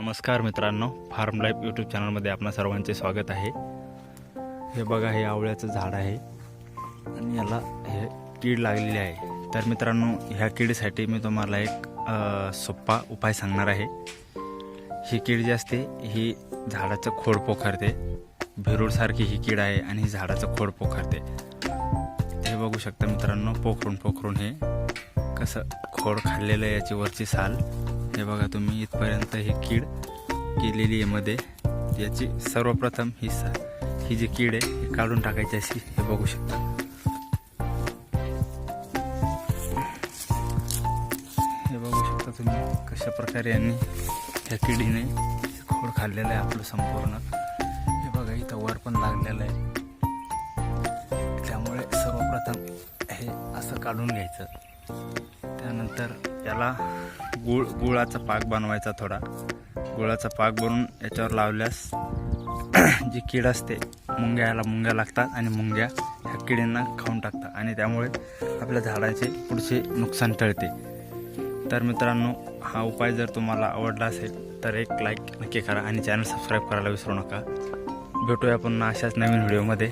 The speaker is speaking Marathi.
नमस्कार मित्रांनो फार्म लाईफ यूट्यूब चॅनलमध्ये आपणा सर्वांचे स्वागत आहे. हे बघा हे आवळ्याचं झाड आहे आणि याला हे कीड लागलेली आहे. तर मित्रांनो ह्या कीडसाठी मी तुम्हाला एक सोप्पा सोपा उपाय सांगणार आहे. ही कीड जी असते ही झाडाचं खोड पोखरते. भिरूडसारखी ही कीड आहे आणि ही झाडाचं खोड पोखरते. हे बघू शकता मित्रांनो पोखरून पोखरून हे कसं खोड खाल्लेलं आहे याची वरची साल. हे बघा तुम्ही इथपर्यंत ही कीड केलेली आहे मध्ये. याची सर्वप्रथम ही सा ही जी कीड आहे हे काढून टाकायची अशी हे बघू शकता. हे बघू शकता तुम्ही कशा प्रकारे यांनी ह्या किडीने खोड खाल्लेलं आहे आपलं संपूर्ण. हे बघा इथं वर पण लागलेलं आहे. त्यामुळे सर्वप्रथम हे असं काढून घ्यायचं. त्यानंतर याला गुळ गुळाचा पाक बनवायचा थोडा. गुळाचा पाक बनवून याच्यावर लावल्यास जी कीड असते मुंग्या याला मुंग्या लागतात आणि मुंग्या ह्या किडींना खाऊन टाकतात आणि त्यामुळे आपल्या झाडाचे पुढचे नुकसान टळते. तर मित्रांनो हा उपाय जर तुम्हाला आवडला असेल तर एक लाईक नक्की करा आणि चॅनल सबस्क्राईब करायला विसरू नका. भेटूया पुन्हा अशाच नवीन व्हिडिओमध्ये